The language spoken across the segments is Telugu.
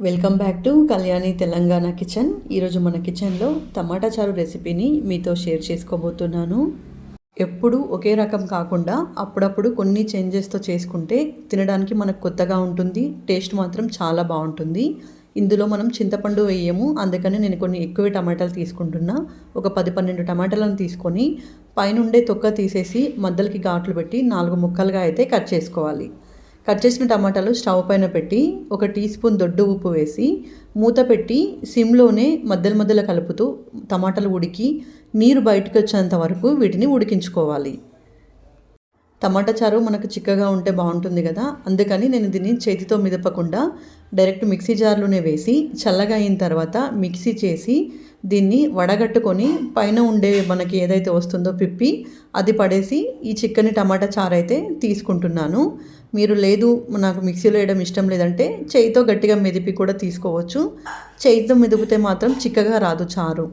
Welcome back to Kalyani Telangana kitchen ఈరోజు మన కిచెన్లో టమాటా చారు రెసిపీని మీతో షేర్ చేసుకోబోతున్నాను. ఎప్పుడు ఒకే రకం కాకుండా అప్పుడప్పుడు కొన్ని చేంజెస్తో చేసుకుంటే తినడానికి మనకు కొత్తగా ఉంటుంది టేస్ట్ మాత్రం చాలా బాగుంటుంది. ఇందులో మనం చింతపండు వేయము అందుకని నేను కొన్ని ఎక్కువ టమాటాలు తీసుకుంటున్నా. ఒక పది పన్నెండు టమాటాలను తీసుకొని పైనుండే తొక్క తీసేసి మధ్యలకి ఘాట్లు పెట్టి నాలుగు ముక్కలుగా అయితే కట్ చేసుకోవాలి. కట్ చేసిన టమాటాలు స్టవ్ పైన పెట్టి ఒక టీ స్పూన్ దొడ్డు ఉప్పు వేసి మూత పెట్టి సిమ్లోనే మధ్యలో మధ్యలో కలుపుతూ టమాటాలు ఉడికి నీరు బయటకు వచ్చేంత వరకు వీటిని ఉడికించుకోవాలి. టమాటా చారు మనకు చిక్కగా ఉంటే బాగుంటుంది కదా. అందుకని నేను దీన్ని చేతితో మిదపకుండా డైరెక్ట్ మిక్సీ జార్లోనే వేసి చల్లగా అయిన తర్వాత మిక్సీ చేసి దీన్ని వడగట్టుకొని పైన ఉండే మనకి ఏదైతే వస్తుందో పిప్పి అది పడేసి ఈ చిక్కని టమాటా చారు అయితే తీసుకుంటున్నాను. మీరు లేదు నాకు మిక్సీలో వేయడం ఇష్టం లేదంటే చేయితో గట్టిగా మెదిపి కూడా తీసుకోవచ్చు. చేయితో మెదిపితే మాత్రం చిక్కగా రాదు చారు.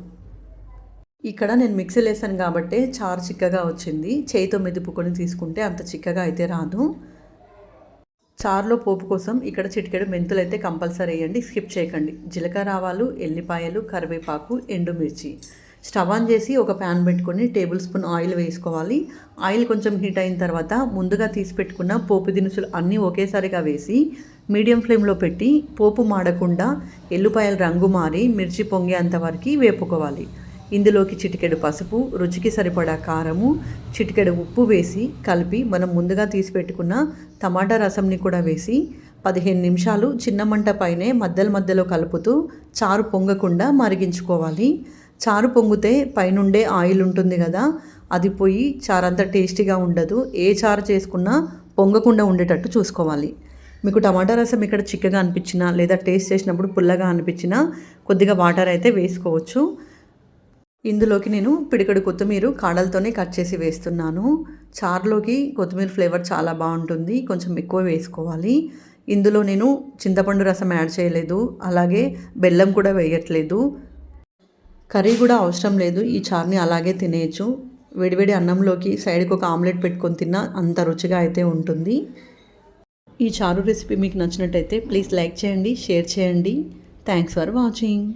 ఇక్కడ నేను మిక్సీలు వేసాను కాబట్టి చారు చిక్కగా వచ్చింది. చేయితో మెదుపుకొని తీసుకుంటే అంత చిక్కగా అయితే రాదు. చారులో పోపు కోసం ఇక్కడ చిటికెడు మెంతులు అయితే కంపల్సరీ వేయండి. స్కిప్ చేయకండి. జీలకర్ర ఆవాలు ఎల్లిపాయలు కరివేపాకు ఎండుమిర్చి. స్టవ్ ఆన్ చేసి ఒక ప్యాన్ పెట్టుకొని టేబుల్ స్పూన్ ఆయిల్ వేసుకోవాలి. ఆయిల్ కొంచెం హీట్ అయిన తర్వాత ముందుగా తీసి పెట్టుకున్న పోపు దినుసులు అన్నీ ఒకేసారిగా వేసి మీడియం ఫ్లేమ్లో పెట్టి పోపు మాడకుండా ఎల్లుపాయల రంగు మారి మిర్చి పొంగేంత వరకు వేపుకోవాలి. ఇందులోకి చిటికెడు పసుపు రుచికి సరిపడా కారము చిటికెడు ఉప్పు వేసి కలిపి మనం ముందుగా తీసి పెట్టుకున్న టమాటా రసంని కూడా వేసి పదిహేను నిమిషాలు చిన్న మంట పైనే మధ్యలో మధ్యలో కలుపుతూ చారు పొంగకుండా మరిగించుకోవాలి. చారు పొంగితే పైనుండే ఆయిల్ ఉంటుంది కదా అది పోయి చారు అంత టేస్టీగా ఉండదు. ఏ చారు చేసుకున్నా పొంగకుండా ఉండేటట్టు చూసుకోవాలి. మీకు టమాటా రసం ఇక్కడ చిక్కగా అనిపించినా లేదా టేస్ట్ చేసినప్పుడు పుల్లగా అనిపించినా కొద్దిగా వాటర్ అయితే వేసుకోవచ్చు. ఇందులోకి నేను పిడికడు కొత్తిమీర కాడలతోనే కట్ చేసి వేస్తున్నాను. చారులోకి కొత్తిమీర ఫ్లేవర్ చాలా బాగుంటుంది. కొంచెం ఎక్కువ వేసుకోవాలి. ఇందులో నేను చింతపండు రసం యాడ్ చేయలేదు. అలాగే బెల్లం కూడా వేయట్లేదు. కర్రీ కూడా అవసరం లేదు. ఈ చార్ని అలాగే తినేయచ్చు. వేడివేడి అన్నంలోకి సైడ్కి ఒక ఆమ్లెట్ పెట్టుకొని తిన్నా అంత రుచిగా అయితే ఉంటుంది. ఈ చారు రెసిపీ మీకు నచ్చినట్టయితే ప్లీజ్ లైక్ చేయండి షేర్ చేయండి. Thanks for watching.